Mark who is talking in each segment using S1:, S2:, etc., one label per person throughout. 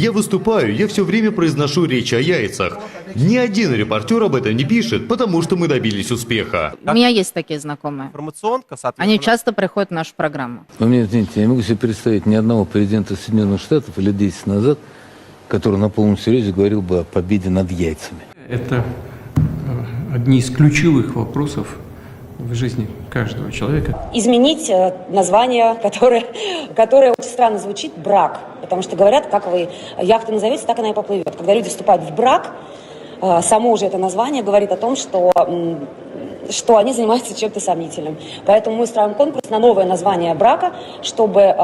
S1: Я выступаю, я все время произношу речь о яйцах. Ни один репортер об этом не пишет, потому что мы добились успеха.
S2: У меня есть такие знакомые.
S3: Информационка, соответственно.
S2: Они часто приходят в нашу программу.
S4: У меня, извините, я не могу себе представить ни одного президента Соединенных Штатов лет 10 назад, который на полном серьезе говорил бы о победе над яйцами.
S5: Это одни из ключевых вопросов в жизни каждого человека.
S6: изменить э, название, которое, которое очень странно звучит, брак. Потому что говорят, как вы яхту назовете, так она и поплывет. Когда люди вступают в брак, э, само уже это название говорит о том, что, м, что они занимаются чем-то сомнительным. Поэтому мы устраиваем конкурс на новое название брака, чтобы э,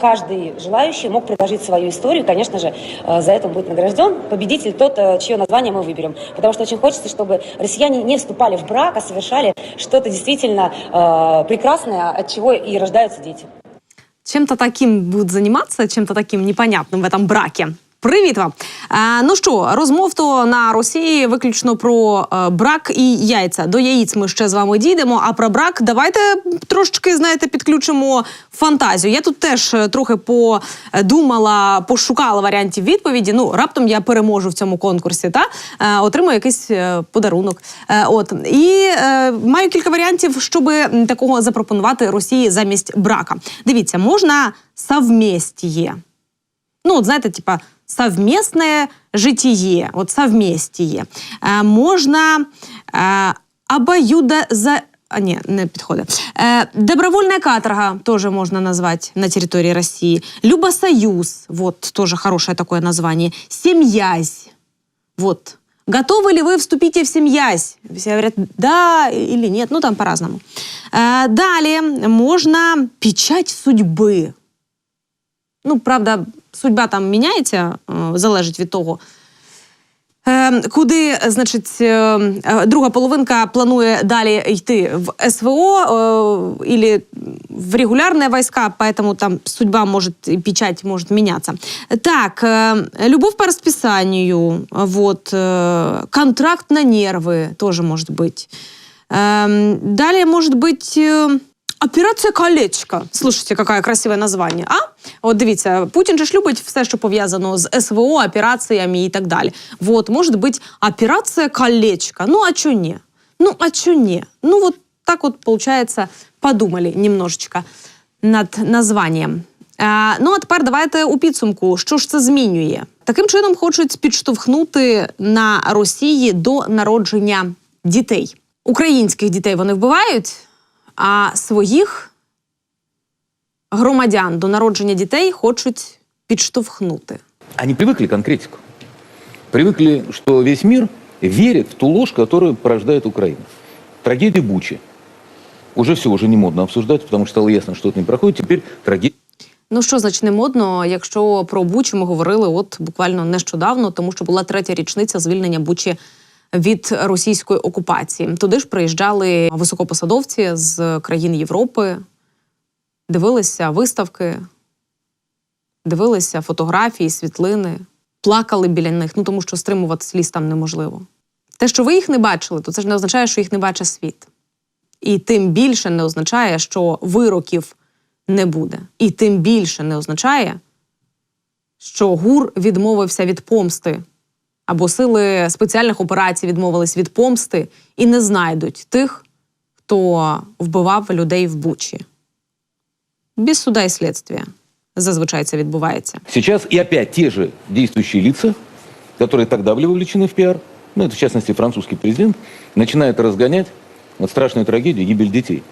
S6: каждый желающий мог предложить свою историю. Конечно же, э, за это он будет награжден. Победитель тот, э, чье название мы выберем. Потому что очень хочется, чтобы россияне не вступали в брак, а совершали что-то действительно э, прекрасное, от чего и рождаются дети.
S7: Чем-то таким будуть займатися, чим-то таким непонятним в этом бракі. Привіт вам! Е, ну що, розмов то на Росії виключно про е, брак і яйця. До яїць ми ще з вами дійдемо. А про брак давайте трошечки, знаєте, підключимо фантазію. Я тут теж е, трохи подумала, пошукала варіантів відповіді. Ну, раптом я переможу в цьому конкурсі, та е, отримаю якийсь е, подарунок. Е, от і е, маю кілька варіантів, щоб такого запропонувати Росії замість брака. Дивіться, можна совместіє. Ну, от знаєте, типа совместне житіє, от совместіє. Е, можна е, обоюда за. А, ні, не підходить. Е, добровольная каторга тоже можно назвать на территории России. Любосоюз, вот тоже хорошее такое название. Семьязь, вот. Готовы ли вы вступить в семьязь? Все говорят, да или нет, ну там по-разному. Е, далее можно печать судьбы. Ну, правда, судьба там міняється, е, залежить від того. Е, Куди, значить, е, е, друга половинка планує далі йти в СВО е, или в регулярные войска, поэтому там судьба может, и печать может меняться. Так, э, любовь по расписанию, вот, э, контракт на нервы тоже может быть. Эм, Далее может быть э, операція колечко. Слушайте, какое красиве названня. А? От дивіться, Путін же ж любить все, що пов'язано з СВО, операціями і так далі. Вот, може бути операція колечко. Ну, а чо ні? Ну, а чо ні? Ну, вот так вот, получается, подумали немножечко над названням. Е, ну, а тепер давайте у підсумку, що ж це змінює. Таким чином хочуть підштовхнути на Росії до народження дітей. Українських дітей вони вбивають, а своїх громадян до народження дітей хочуть підштовхнути.
S4: Они привыкли к конкретику. Привыкли, что весь мир верит в ту ложь, которую порождает Украина. Трагедия Бучи. Уже все, уже не модно обсуждать, потому что стало ясно, что это не проходит. Теперь трагедия
S7: Ну що значить не модно, якщо про Бучу ми говорили от буквально нещодавно, тому що була третя річниця звільнення Бучі від російської окупації. Туди ж приїжджали високопосадовці з країн Європи, дивилися виставки, дивилися фотографії, світлини, плакали біля них, ну тому що стримувати сліз там неможливо. Те, що ви їх не бачили, то це ж не означає, що їх не бачить світ. І тим більше не означає, що вироків не буде. І тим більше не означає, що ГУР відмовився від помсти, або сили спеціальних операцій відмовились від помсти і не знайдуть тих, хто вбивав людей в Бучі Без суда і слідства. Зазвичай це відбувається.
S4: Сейчас и опять те же действующие лица, которые тогда были вовлечены в пиар, ну, это в частности французский президент, начинают разгонять вот страшную трагедию гибель детей.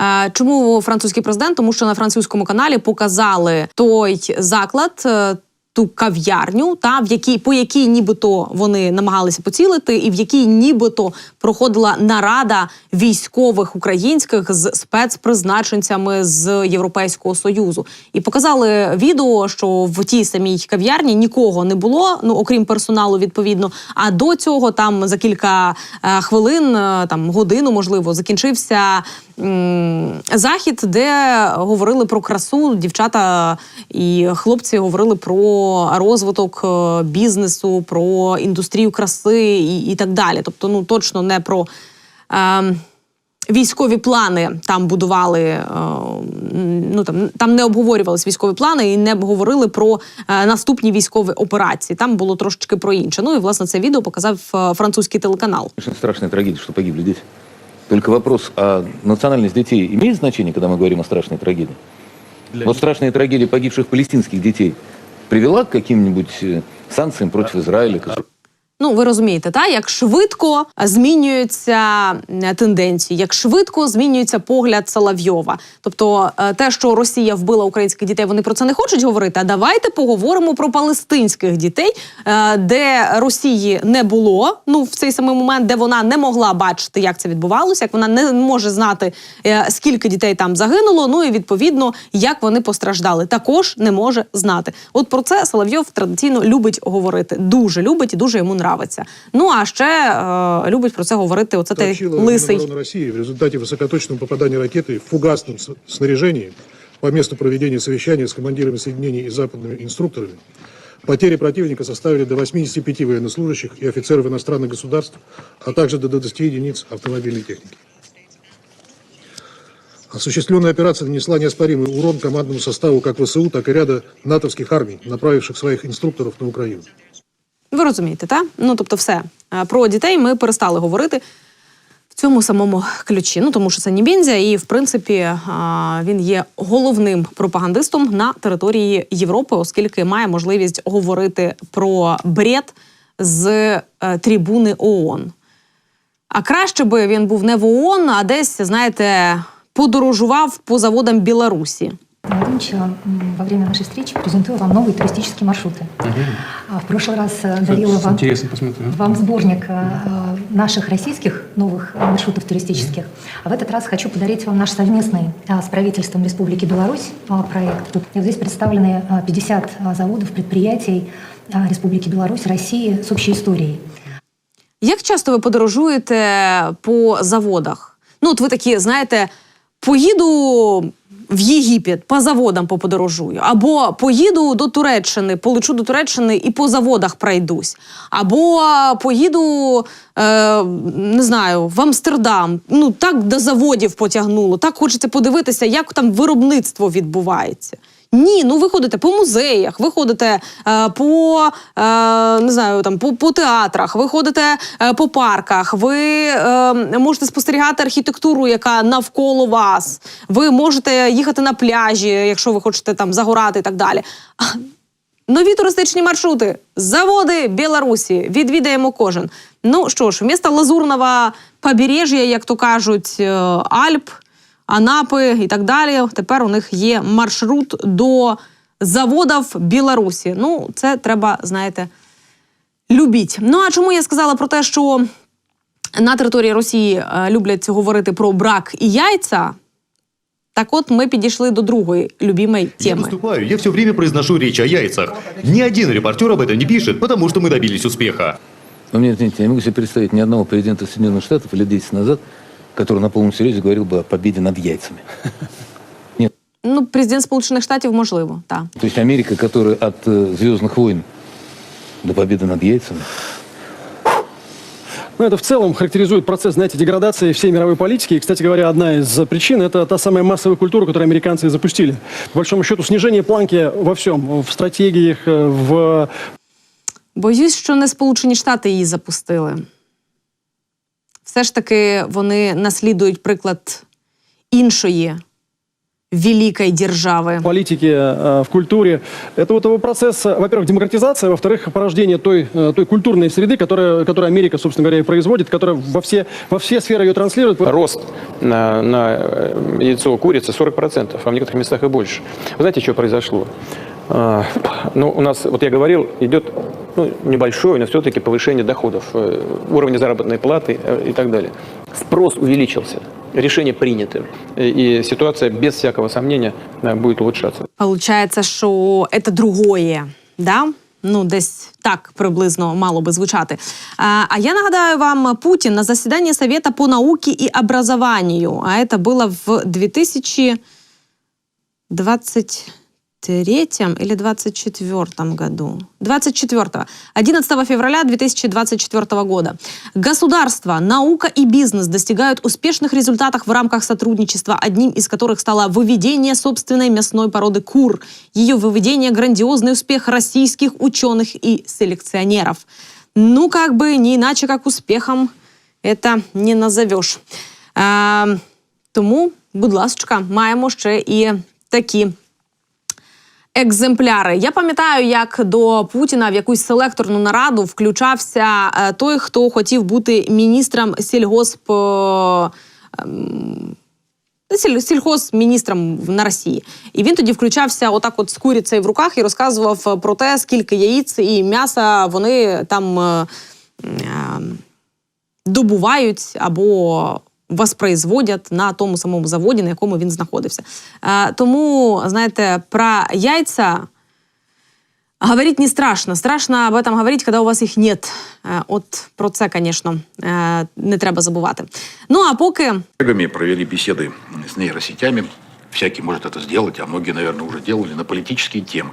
S7: Е, Чому французький президент? Тому що на французькому каналі показали той заклад. ту кав'ярню, та в якій по якій нібито вони намагалися поцілити, і в якій нібито проходила нарада військових українських з спецпризначенцями з Європейського союзу, і показали відео, що в тій самій кав'ярні нікого не було, ну окрім персоналу, відповідно. А до цього там за кілька е, хвилин, е, там годину, можливо, закінчився захід, де говорили про красу. Дівчата і хлопці говорили про розвиток е, бізнесу, про індустрію краси і, і так далі. Тобто, ну точно не про. Е, військові плани там будували. е, Ну там там не обговорювалися військові плани і не говорили про е, наступні військові операції. Там було трошечки про інше. Ну і власне це відео показав е, французький телеканал.
S4: Конечно, страшная трагедия, что погибли дети. Только вопрос, а национальность детей имеет значение, когда мы говорим о страшной трагедии? Вот страшная трагедия погибших палестинских детей привела к каким-нибудь э, санкциям против Израиля?
S7: Ну, ви розумієте, та як швидко змінюються е, тенденції, як швидко змінюється погляд Соловйова. Тобто, е, те, що Росія вбила українських дітей, вони про це не хочуть говорити. А давайте поговоримо про палестинських дітей, е, де Росії не було. Ну в цей самий момент, де вона не могла бачити, як це відбувалося, як вона не може знати, скільки дітей там загинуло. Ну і відповідно, як вони постраждали, також не може знати. От про це Соловйов традиційно любить говорити. Дуже любить і дуже йому нравиться. Ну а ще е, любить про це говорити. Оце той
S3: сообщила
S7: лисий.
S3: Минобороны России в результате высокоточного попадания ракеты в фугасном с- снаряжении по месту проведения совещания с командирами соединений и западными инструкторами потери противника составили до 85 военнослужащих и офицеров иностранных государств, а также до 20 единиц автомобильной техники. Осуществленная операция нанесла неоспоримый урон командному составу как ВСУ, так и ряда натовских армий, направивших своих инструкторов на Украину.
S7: Ви розумієте, так? Ну тобто, все Е, про дітей ми перестали говорити в цьому самому ключі. Ну тому що це Нібензя, і в принципі е, він є головним пропагандистом на території Європи, оскільки має можливість говорити про бред з е, трибуни ООН. А краще би він був не в ООН, а десь, знаєте, подорожував по заводам Білорусі.
S8: Владимирович, м, во время нашей встречи презентую вам новые туристические маршруты. А В прошлый раз э, дарила
S5: С
S8: вам,
S5: интересом посмотрю.
S8: вам сборник э, наших российских новых э, маршрутов туристических. А в этот раз хочу подарить вам наш совместный а, с правительством Республики Беларусь а, проект. И вот здесь представлены а, 50 а, заводов, предприятий а, Республики Беларусь, России с общей историей.
S7: Як часто ви подорожуєте по заводах? Ну, от ви такі, знаєте, поїду в Єгипет, по заводам поподорожую, або поїду до Туреччини, полечу до Туреччини і по заводах пройдусь, або поїду, е, не знаю, в Амстердам. Ну так до заводів потягнуло. Так хочеться подивитися, як там виробництво відбувається. Ні, ну ви ходите по музеях, ви ходите е, по е, не знаю, там по, по театрах, ви ходите е, по парках, ви е, можете спостерігати архітектуру, яка навколо вас. Ви можете їхати на пляжі, якщо ви хочете там загорати і так далі. Нові туристичні маршрути, заводи Білорусі. Відвідаємо кожен. Ну що ж, вмісто лазурного побережжя, як то кажуть, е, Альп, Анапи і так далі. Тепер у них є маршрут до заводів Білорусі. Ну, це треба, знаєте, любіть. Ну а чому я сказала про те, що на території Росії е, люблять говорити про брак і яйця? Так от ми підійшли до другої любімої
S1: Я
S7: теми.
S1: выступаю, я все время произношу речь о яйцах. Ни один репортер об этом не пишет, потому что мы добились успеха.
S4: Вы мне извините, я не могу себе представить ни одного президента Соединенных Штатов лет 10 назад, который на полном серьезе говорил бы о победе над яйцами.
S7: Ну, президент Сполучених Штатів, можливо, так.
S4: То есть Америка, которая от э, «Звездных войн» до победы над яйцами,
S9: Ну, это в целом характеризует процесс, знаете, деградации всей мировой политики. И, кстати говоря, одна из причин – это та самая массовая культура, которую американцы и запустили. По большому счету, снижение планки во всем, в стратегиях, э, в
S7: Боюсь, що не Сполучені Штати її запустили. Все ж таки вони наслідують приклад іншої великої держави.
S9: политике, э, в культуре. Это вот его процесс, э, во-первых, демократизация, во-вторых, порождение той, э, той культурной среды, которая, которую Америка, собственно говоря, и производит, которая во все, во все сферы ее транслирует.
S10: Рост на, на э, яйцо курицы 40%, а в некоторых местах и больше. Вы знаете, что произошло? А, Ну, у нас, вот я говорил, идет ну, небольшое, но все-таки повышение доходов, э, уровня заработной платы э, и так далее. Спрос увеличился, решение принято, и и ситуация без всякого сомнения э, будет улучшаться.
S7: Получається, що це другое, да? Ну, десь так приблизно мало би звучати. А, а я нагадаю вам, Путін на засіданні Совета по науке и образованию, а это было в 2023 23 или 24 году? 24. 11 февраля 2024 года. Государство, наука и бизнес достигают успешных результатов в рамках сотрудничества, одним из которых стало выведение собственной мясной породы кур. Ее выведение – грандиозный успех российских ученых и селекционеров. Ну, как бы не иначе, как успехом это не назовеш. Е, тому, будь ласка, маємо ще і такі екземпляри. Я пам'ятаю, як до Путіна в якусь селекторну нараду включався е, той, хто хотів бути міністром сільгосп. е, ем, сільхозміністром на Росії. І він тоді включався отак, от з курицею в руках і розказував про те, скільки яїць і м'яса вони там е, е, добувають або воспроизводять на тому самому заводі, на якому він знаходився. Е, тому, знаєте, про яйця говорить не страшно. Страшно об этом говорить, коли у вас їх нет. Е, От про це, звісно, е, не треба забувати. Ну а поки
S11: коллегами провели беседы с нейросетями. Всякий может это сделать, а многие, наверное, уже делали на политические темы.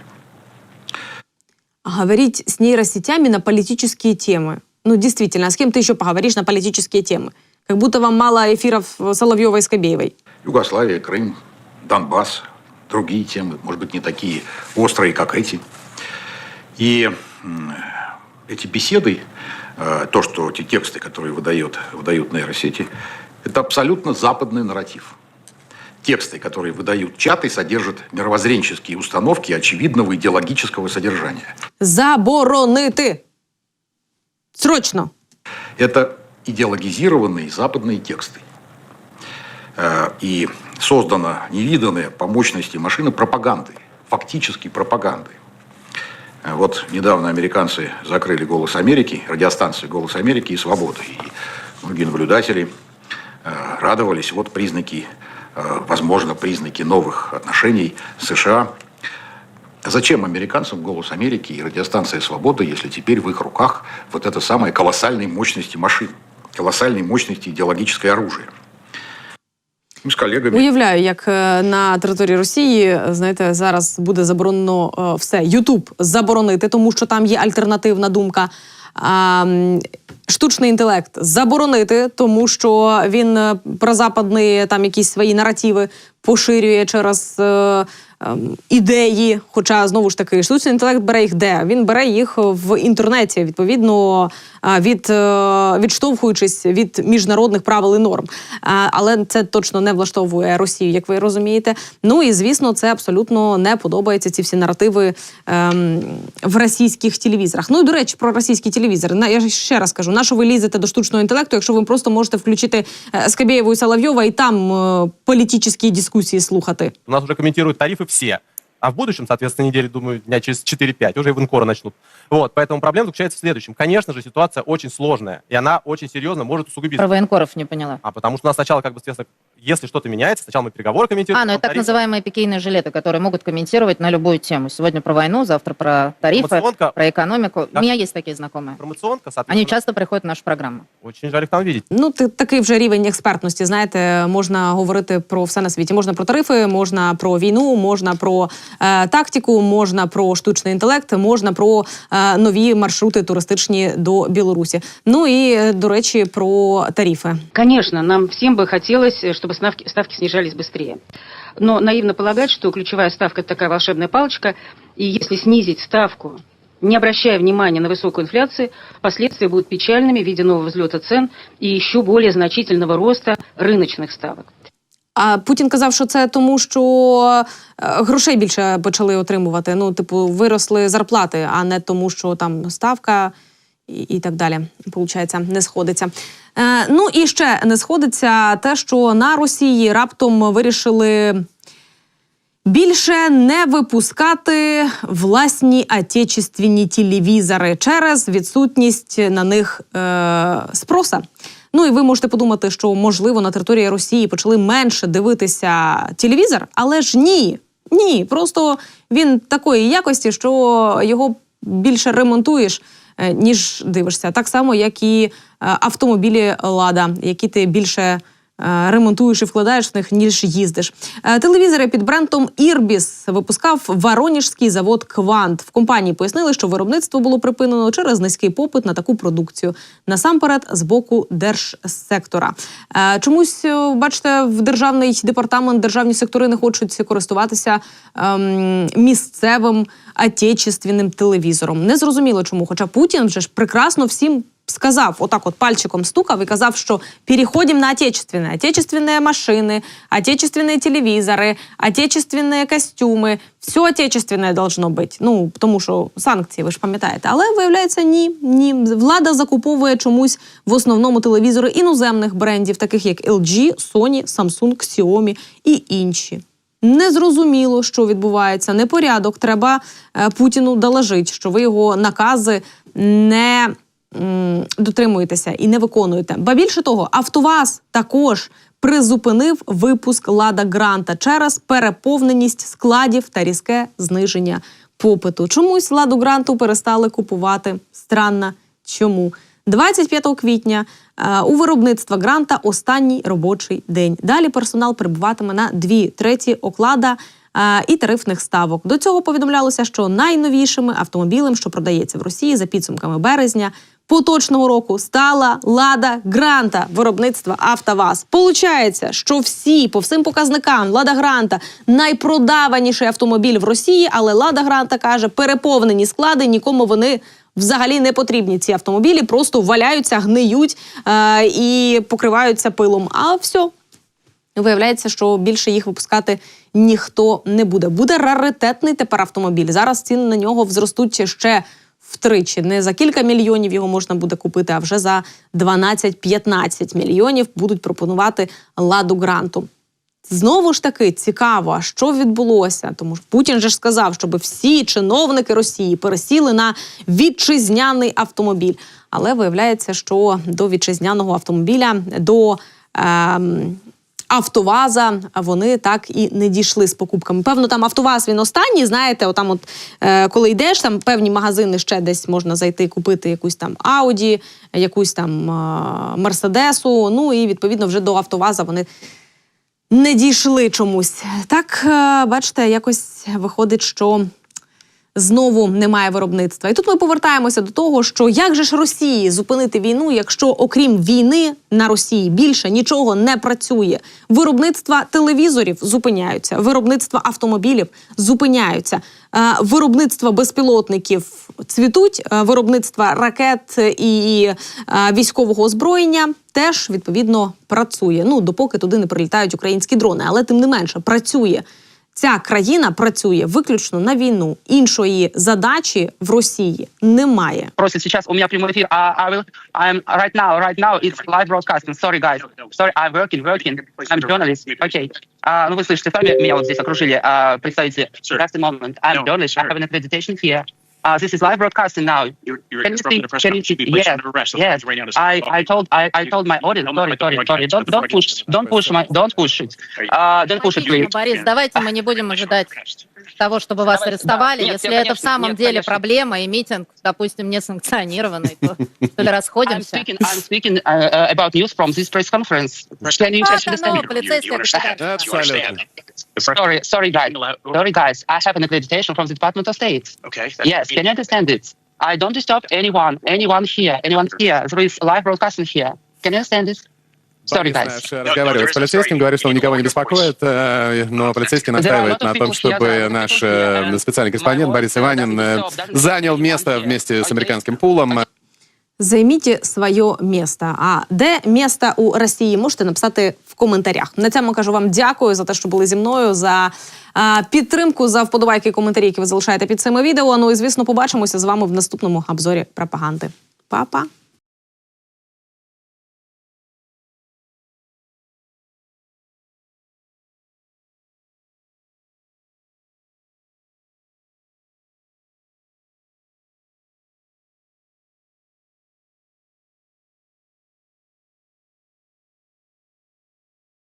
S7: говорить с нейросетями на политические темы. Ну, действительно, а с кем ты еще поговоришь на политические темы? Как будто вам мало эфиров Соловьевой и Скобеевой.
S11: Югославия, Крым, Донбасс, другие темы, может быть, не такие острые, как эти. И эти беседы, э, то, что эти тексты, которые выдает, выдают нейросети, это абсолютно западный нарратив. Тексты, которые выдают чаты, содержат мировоззренческие установки очевидного идеологического содержания.
S7: Заборонити! Срочно!
S11: Это идеологизированные западные тексты. Э, И создана невиданная по мощности машина пропаганды, фактически пропаганды. Э, Вот недавно американцы закрыли «Голос Америки», радиостанцию «Голос Америки» и «Свобода». И многие наблюдатели э, радовались. Вот признаки, возможно, признаки новых отношений США. Зачем американцам «Голос Америки» и радиостанция «Свобода», если теперь в их руках вот это самое колоссальной мощности машин, колоссальной мощности идеологическое оружие? Мы с коллегами...
S7: Уявляю, як е, на території Росії, е, знаєте, зараз буде заборонено е, все. Ютуб заборонити, тому що там є альтернативна думка. Штучний інтелект заборонити, тому що він прозападні там якісь свої наративи поширює через ідеї. Хоча знову ж таки штучний інтелект бере їх де? Він бере їх в інтернеті, відповідно е, від е, відштовхуючись від міжнародних правил і норм. Е, Але це точно не влаштовує Росію, як ви розумієте. Ну і звісно, це абсолютно не подобається. Ці всі наративи ем, в російських телевізорах. Ну і до речі, про російські телевізори. Я ще раз кажу, на що ви лізете до штучного інтелекту, якщо ви просто можете включити Скабєєву і Соловйова і там е, політичні дискусії слухати.
S12: У нас уже комментируют тарифы все. А в будущем, соответственно, недели, думаю, дня через 4-5 уже и военкоры начнут. Вот, поэтому проблема заключается в следующем. Конечно же, ситуация очень сложная, и она очень серьезно может усугубиться.
S2: Про военкоров не поняла.
S12: А потому что у нас сначала, как бы, соответственно, если что-то меняется, сначала мы переговоры комментируем.
S2: А, ну это
S12: потом
S2: так
S12: тарифы.
S2: называемые пикейные жилеты, которые могут комментировать на любую тему. Сегодня про войну, завтра про тарифы,
S12: Информационка,
S2: про экономику. У
S12: Да.
S2: меня есть такие знакомые.
S12: информационка,
S2: Они
S12: соответственно,
S2: часто приходят в нашу программу.
S12: очень жаль их там видеть.
S7: Ну, ти- такий вже рівень експертності. Знаєте, можна говорити про все на світі. Можна про тарифи, можна про війну, можна про е, тактику, можна про штучний інтелект, можна про е, нові маршрути туристичні до Білорусі. Ну і е, до речі, про тарифи.
S13: Конечно, нам всем бы хотелось, э, чтобы ставки, ставки снижались быстрее. Но наивно полагать, что ключевая ставка – это такая волшебная палочка, и если снизить ставку, не обращая внимания на высокую инфляцию, последствия будут печальными в виде нового взлета цен и еще более значительного роста рыночных ставок.
S7: А Путін казав, що це тому, що е, грошей більше почали отримувати. Ну, типу, виросли зарплати, а не тому, що там ставка і, так далі. Получається, не сходиться. Е, ну і ще не сходиться те, що на Росії раптом вирішили. Більше не випускати власні отечественні телевізори через відсутність на них е, спроса. Ну і ви можете подумати, що можливо на території Росії почали менше дивитися телевізор, але ж ні. Ні, просто він такої якості, що його більше ремонтуєш, ніж дивишся. Так само, як і е, автомобілі Лада, які ти більше е, ремонтуєш і вкладаєш в них, ніж їздиш. Е, Телевізори під брендом Ірбіс випускав Воронежський завод Квант. В компанії пояснили, що виробництво було припинено через низький попит на таку продукцію. Насамперед, з боку держсектора. Е, Чомусь, е, бачите, в державний департамент державні сектори не хочуть користуватися ем, місцевим отечественним телевізором. Незрозуміло чому. Хоча Путін вже ж прекрасно всім сказав, отак от пальчиком стукав і казав, що переходимо на отечественне. Отечественные машини, отечественные телевізори, отечественные костюми. Все отечественне должно бути. Ну, тому що санкції, ви ж пам'ятаєте. Але виявляється, ні. ні. Влада закуповує чомусь в основному телевізори іноземних брендів, таких як LG, Sony, Samsung, Xiaomi і інші. Незрозуміло, що відбувається, непорядок. Треба е, Путіну доложити, що ви його накази не м, дотримуєтеся і не виконуєте. Ба більше того, Автоваз також призупинив випуск Лада Гранта через переповненість складів та різке зниження попиту. Чомусь ладу гранту перестали купувати. Странно. Чому? 25 квітня е, у виробництва гранта останній робочий день. Далі персонал перебуватиме на дві треті оклада е, і тарифних ставок. До цього повідомлялося, що найновішими автомобілем, що продається в Росії за підсумками березня. Поточного року стала Лада Гранта виробництва Автоваз. Получається, що всі по всім показникам Лада Гранта найпродаваніший автомобіль в Росії, але Лада Гранта каже, переповнені склади, нікому вони взагалі не потрібні. Ці автомобілі просто валяються, гниють е- і покриваються пилом. А все. Виявляється, що більше їх випускати ніхто не буде. Буде раритетний тепер автомобіль. Зараз ціни на нього взростуть ще втричі. Не за кілька мільйонів його можна буде купити, а вже за 12-15 мільйонів будуть пропонувати ладу гранту. Знову ж таки цікаво, що відбулося. Тому що Путін же ж сказав, щоб всі чиновники Росії пересіли на вітчизняний автомобіль. Але виявляється, що до вітчизняного автомобіля, до ем, Автоваза вони так і не дійшли з покупками. Певно, там Автоваз він останній. Знаєте, отам, от е, коли йдеш, там певні магазини ще десь можна зайти купити якусь там Ауді, якусь там Мерседесу. Ну і відповідно вже до Автоваза вони не дійшли чомусь. Так, е, бачите, якось виходить, що знову немає виробництва. І тут ми повертаємося до того, що як же ж Росії зупинити війну, якщо окрім війни на Росії більше нічого не працює. Виробництва телевізорів зупиняються, виробництва автомобілів зупиняються, е, виробництва безпілотників цвітуть, е, виробництва ракет і е, військового озброєння теж відповідно працює. Ну допоки туди не прилітають українські дрони, але тим не менше працює. Ця країна працює виключно на війну. Іншої задачі в Росії немає.
S14: Просит сейчас у меня прямой эфир. Uh, I will. I'm right now. Right now it's live broadcasting. Sorry, guys. Sorry, I'm working, working. I'm journalist. Okay. Uh, ну вы слышите сами, меня вот здесь окружили. Uh, представите, just a moment. I'm journalist. I have an accreditation here. Uh, this is live broadcasting now.
S15: You're, you're
S14: Can you speak? Can you speak?
S15: placed
S14: Yes.
S15: under arrest.
S14: Yes.
S15: Right
S14: I, I told I, I told my audience. Sorry,
S15: don't
S14: sorry, sorry. Don't don't push don't push my don't push it. Uh, don't push it, please.
S2: Борис, давайте мы не будем ожидать того, чтобы вас
S14: Давайте,
S2: арестовали.
S14: да. Нет,
S2: Если
S14: я,
S2: это в
S14: конечно,
S2: самом
S14: нет,
S2: деле
S14: конечно.
S2: проблема и митинг, допустим, не санкционированный, то что ли
S14: I'm
S2: расходимся?
S14: speaking. I'm speaking uh, uh, about news from this press conference. Can you
S2: А,
S14: just
S2: да,
S14: understand?
S2: ну, полицейская государство.
S14: Sorry, sorry, guys. Sorry, guys. I have an accreditation from the Department of State.
S15: Okay.
S14: Yes, can you understand it? I don't disturb anyone, anyone here, anyone here. There is live broadcasting here. Can you understand it? Sorry, guys.
S16: Наш разговаривает с полицейским, говорит, что он никого не беспокоит, э, но полицейский настаивает на том, чтобы наш э, специальный корреспондент Борис Иванин э, занял место вместе с американским пулом.
S7: Займіть своє місто. А де місто у Росії? Можете написати в коментарях. На цьому кажу вам дякую за те, що були зі мною. За а, підтримку, за вподобайки і коментарі, які ви залишаєте під цими відео. Ну і звісно, побачимося з вами в наступному обзорі пропаганди. Па-па!